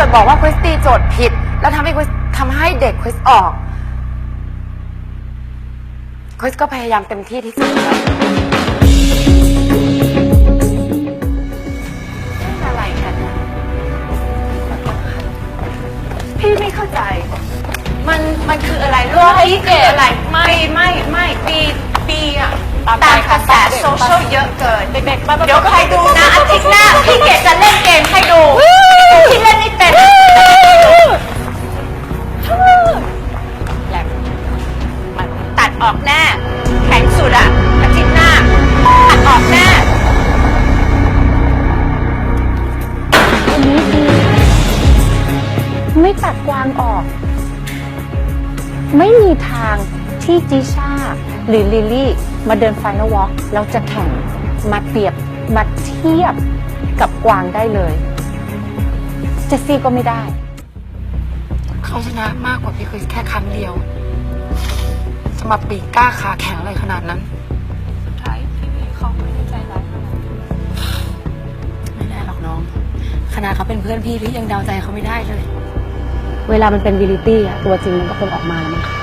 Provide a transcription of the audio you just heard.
แต่ถ้าเกิดบอกว่าคริสตีโจทย์ผิด แล้วทำให้คริสทำให้เด็กคริสออกคริสก็พยายามเต็มที่ที่สุดแล้วอะไรกันนะพี่ไม่เข้าใจ มันมันคืออะไรเรื่องนี้คืออะไรไม่ไม่ไม่ปีปีอะตามกระแสโซเชียลเยอะเกินเด็กๆเดี๋ยวใครดูนะอาทิตย์หน้าพี่เกดจะเล่นเกมให้ดู ออกแน่แข็งสุดอะอาทิตย์หน้าตัดออกแน่ไม่ตัดกวางออก ไม่มีทางที่จิชาหรือลิลลี่ มาเดินไฟนอลวอล์กแล้วจะแข่งมาเปรียบมาเทียบกับกวางได้เลย เจสซี่ก็ไม่ได้ เขาชนะมากกว่าพี่คริสแค่ครั้งเดียว จะมาปีกกล้าขาแข็งอะไรขนาดนั้น สุดท้ายพี่เขาไม่ได้ใจร้ายขนาดนั้นไม่ได้หรอกน้อง ขนาดเขาเป็นเพื่อนพี่พี่ยังเดาใจเขาไม่ได้เลย เวลามันเป็นวิลิตี้อะตัวจริงมันก็คงออกมาแล้วมั้งคะ